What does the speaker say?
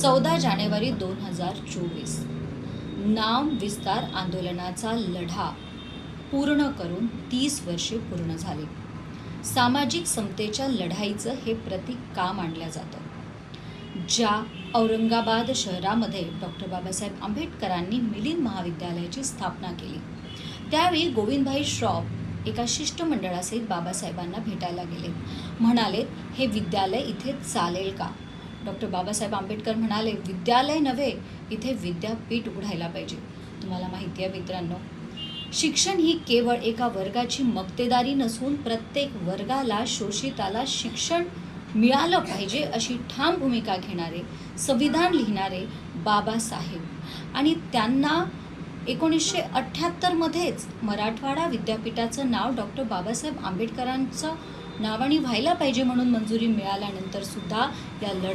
चौदा जानेवारी दोन हजार चोवीस. नाम विस्तार आंदोलनाचा लढा पूर्ण करून तीस वर्षे पूर्ण झाले. सामाजिक समतेच्या लढाईचं हे प्रतीक का मानलं जातं? ज्या औरंगाबाद शहरामध्ये डॉक्टर बाबासाहेब आंबेडकरांनी मिलिंद महाविद्यालयाची स्थापना केली त्यावेळी गोविंदभाई श्रॉफ एका शिष्टमंडळासहित बाबासाहेबांना भेटायला गेले. म्हणाले हे विद्यालय इथे चालेल का? डॉक्टर बाबासाहेब आंबेडकर म्हणाले विद्यालय नव्हे इथे विद्यापीठ उघडायला पाहिजे. तुम्हाला माहिती आहे मित्रांनो शिक्षण ही केवळ एका वर्गाची मक्तेदारी नसून प्रत्येक वर्गाला शोषिताला शिक्षण मिळालं पाहिजे अशी ठाम भूमिका घेणारे संविधान लिहिणारे बाबासाहेब. आणि त्यांना एकोणीसशे अठ्ठ्याहत्तरमध्येच मराठवाडा विद्यापीठाचं नाव डॉक्टर बाबासाहेब आंबेडकरांचं नावाने व्हायला पाहिजे म्हणून मंजुरी मिळाल्यानंतर सुद्धा या लढ्या